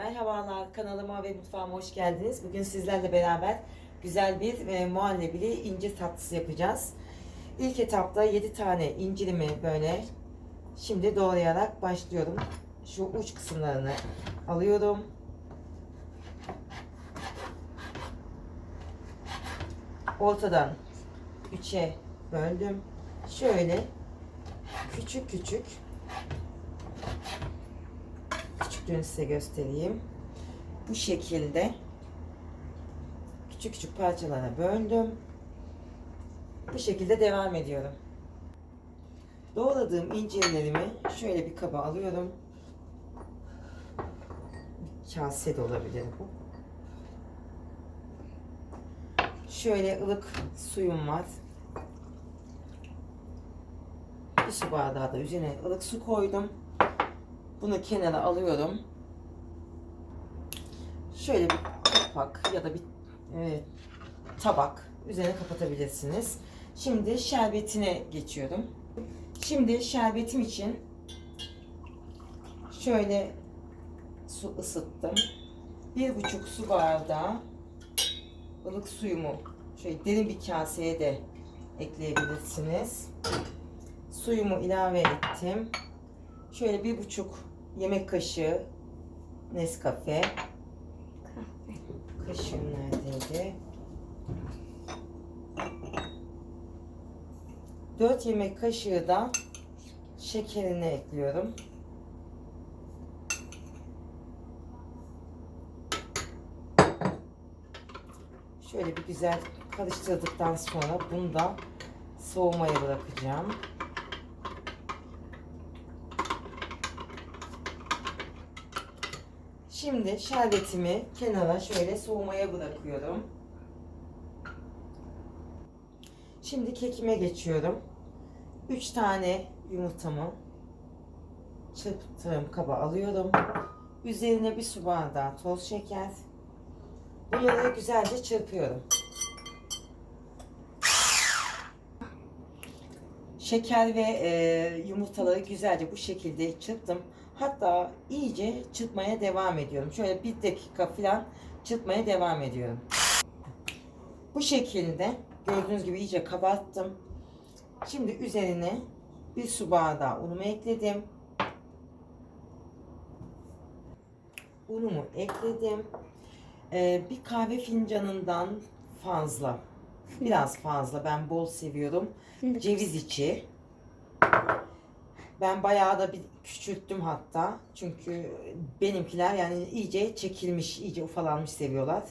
Merhabalar kanalıma ve mutfağıma hoş geldiniz. Bugün sizlerle beraber güzel bir e, muhallebili incir tatlısı yapacağız. İlk etapta 7 tane incirimi böyle şimdi doğrayarak başlıyorum. Şu uç kısımlarını alıyorum. Ortadan 3'e böldüm. Şöyle küçük küçük küçüklüğünü size göstereyim. Bu şekilde küçük küçük parçalara böldüm. Bu şekilde devam ediyorum. Doğradığım incirlerimi şöyle bir kaba alıyorum. Kase de olabilir bu. Şöyle ılık suyum var. Bir su bardağı da üzerine ılık su koydum. Bunu kenara alıyorum. Şöyle bir kapak ya da bir e, tabak üzerine kapatabilirsiniz. Şimdi şerbetine geçiyorum. Şimdi şerbetim için şöyle su ısıttım. Bir buçuk su bardağı ılık suyumu şöyle derin bir kaseye de ekleyebilirsiniz. Suyumu ilave ettim. Şöyle bir buçuk yemek kaşığı Nescafe. Kaşığım neredeydi? 4 yemek kaşığı da şekerini ekliyorum. Şöyle bir güzel karıştırdıktan sonra bunu da soğumaya bırakacağım. Şimdi şerbetimi kenara şöyle soğumaya bırakıyorum. Şimdi kekime geçiyorum. 3 tane yumurtamı çırptığım kaba alıyorum. Üzerine bir su bardağı toz şeker. Bunları güzelce çırpıyorum. Şeker ve e, yumurtaları güzelce bu şekilde çırptım. Hatta iyice çırpmaya devam ediyorum. Şöyle bir dakika falan çırpmaya devam ediyorum. Bu şekilde gördüğünüz gibi iyice kabarttım. Şimdi üzerine bir su bardağı unumu ekledim. Unumu ekledim. Ee, bir kahve fincanından fazla. Biraz fazla. Ben bol seviyorum. Ceviz içi. Ben bayağı da bir küçülttüm hatta. Çünkü benimkiler yani iyice çekilmiş, iyice ufalanmış seviyorlar.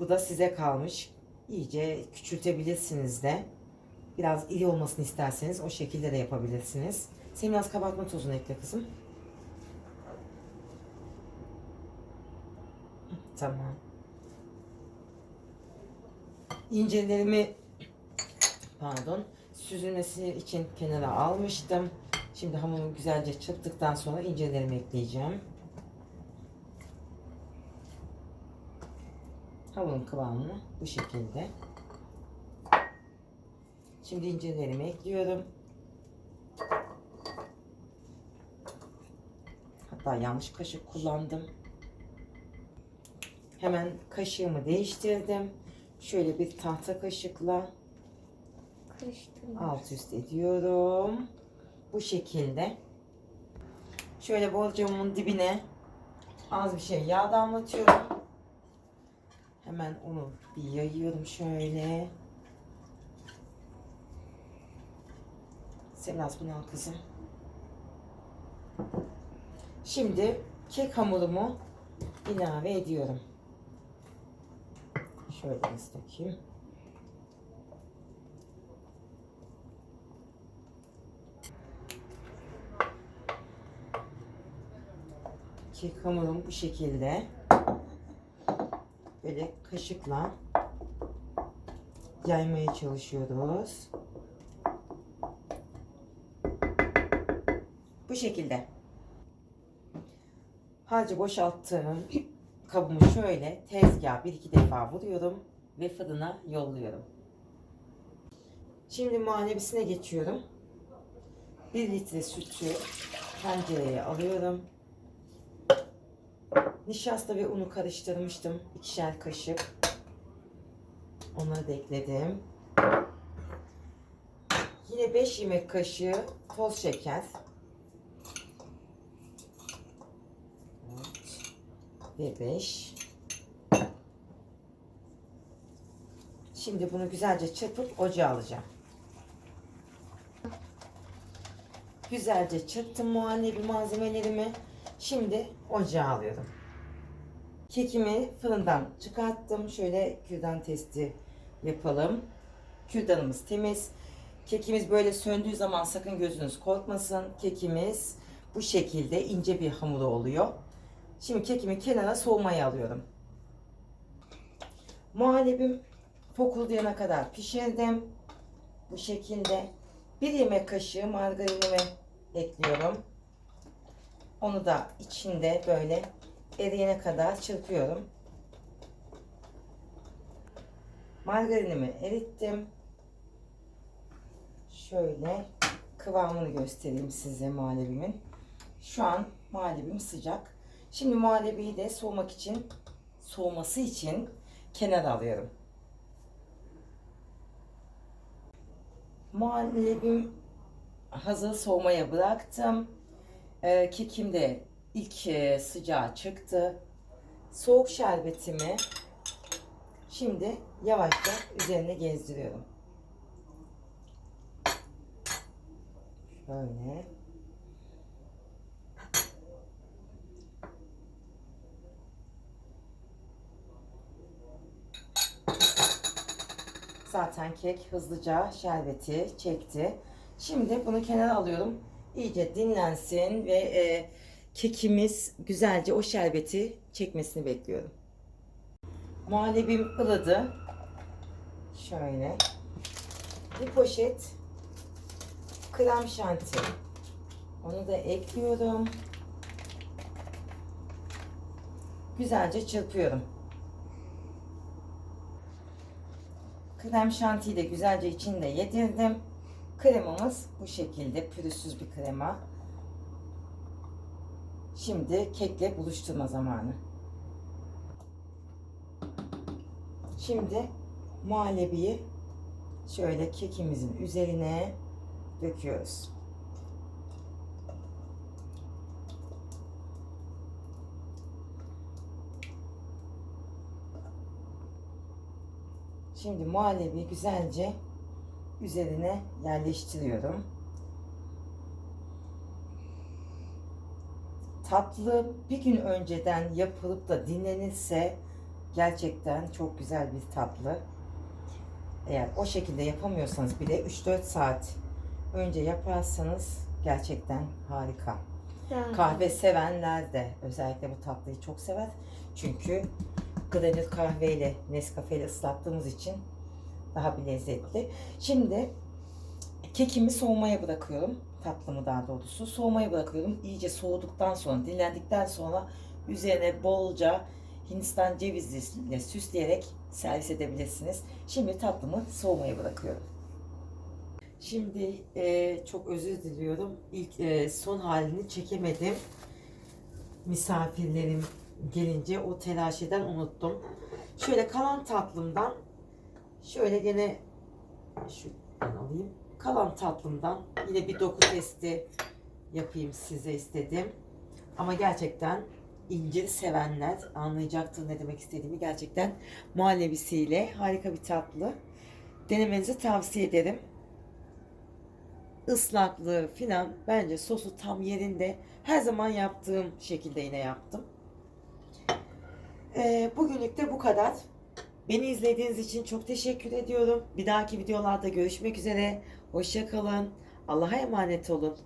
Bu da size kalmış. İyice küçültebilirsiniz de. Biraz iri olmasını isterseniz o şekilde de yapabilirsiniz. Sen biraz kabartma tozunu ekle kızım. Tamam. İncelerimi pardon süzülmesi için kenara almıştım. Şimdi hamuru güzelce çırptıktan sonra incelerimi ekleyeceğim. Hamurun kıvamını bu şekilde. Şimdi incelerimi ekliyorum. Hatta yanlış kaşık kullandım. Hemen kaşığımı değiştirdim. Şöyle bir tahta kaşıkla alt üst ediyorum. Bu şekilde. Şöyle borcamın dibine az bir şey yağ damlatıyorum. Hemen onu bir yayıyorum şöyle. Sevnaz bunu al kızım. Şimdi kek hamurumu ilave ediyorum. Şöyle biraz. Kek hamurum bu şekilde böyle kaşıkla yaymaya çalışıyoruz. Bu şekilde. Harcı boşalttığım kabımı şöyle tezgaha bir iki defa vuruyorum ve fırına yolluyorum. Şimdi muhallebisine geçiyorum. 1 litre sütü tencereye alıyorum. Nişasta ve unu karıştırmıştım. ikişer kaşık. Onları da ekledim. Yine 5 yemek kaşığı toz şeker. Evet. Ve 5. Şimdi bunu güzelce çırpıp ocağa alacağım. Güzelce çırptım muhallebi malzemelerimi. Şimdi ocağa alıyorum. Kekimi fırından çıkarttım. Şöyle kürdan testi yapalım. Kürdanımız temiz. Kekimiz böyle söndüğü zaman sakın gözünüz korkmasın. Kekimiz bu şekilde ince bir hamuru oluyor. Şimdi kekimi kenara soğumaya alıyorum. Muhallebim fokuldayana kadar pişirdim. Bu şekilde bir yemek kaşığı margarinimi ekliyorum. Onu da içinde böyle eriyene kadar çırpıyorum. Margarinimi erittim. Şöyle kıvamını göstereyim size muhallebimin. Şu an muhallebim sıcak. Şimdi muhallebiyi de soğumak için soğuması için kenara alıyorum. Muhallebim hazır soğumaya bıraktım. Ee, kekim de ilk e, sıcağı çıktı. Soğuk şerbetimi şimdi yavaşça üzerine gezdiriyorum. Şöyle. Zaten kek hızlıca şerbeti çekti. Şimdi bunu kenara alıyorum. İyice dinlensin ve e, kekimiz güzelce o şerbeti çekmesini bekliyorum. Muhallebim ılıdı. Şöyle. Bir poşet krem şanti. Onu da ekliyorum. Güzelce çırpıyorum. Krem şantiyi de güzelce içinde yedirdim. Kremamız bu şekilde pürüzsüz bir krema. Şimdi kekle buluşturma zamanı. Şimdi muhallebiyi şöyle kekimizin üzerine döküyoruz. Şimdi muhallebi güzelce üzerine yerleştiriyorum. Tatlı bir gün önceden yapılıp da dinlenirse gerçekten çok güzel bir tatlı. Eğer o şekilde yapamıyorsanız bile 3-4 saat önce yaparsanız gerçekten harika. Kahve sevenler de özellikle bu tatlıyı çok sever. Çünkü granül kahveyle Nescafe ile ıslattığımız için daha bir lezzetli. Şimdi kekimi soğumaya bırakıyorum. Tatlımı daha doğrusu. Soğumaya bırakıyorum. İyice soğuduktan sonra, dinlendikten sonra üzerine bolca Hindistan ceviziyle süsleyerek servis edebilirsiniz. Şimdi tatlımı soğumaya bırakıyorum. Şimdi e, çok özür diliyorum. İlk e, son halini çekemedim. Misafirlerim gelince o telaşeden unuttum. Şöyle kalan tatlımdan şöyle gene şuradan alayım. Kalan tatlımdan yine bir doku testi yapayım size istedim. Ama gerçekten incir sevenler anlayacaktır ne demek istediğimi. Gerçekten muhallebisiyle harika bir tatlı. Denemenizi tavsiye ederim. Islaklığı filan bence sosu tam yerinde. Her zaman yaptığım şekilde yine yaptım. Ee, bugünlük de bu kadar. Beni izlediğiniz için çok teşekkür ediyorum. Bir dahaki videolarda görüşmek üzere. Hoşça kalın. Allah'a emanet olun.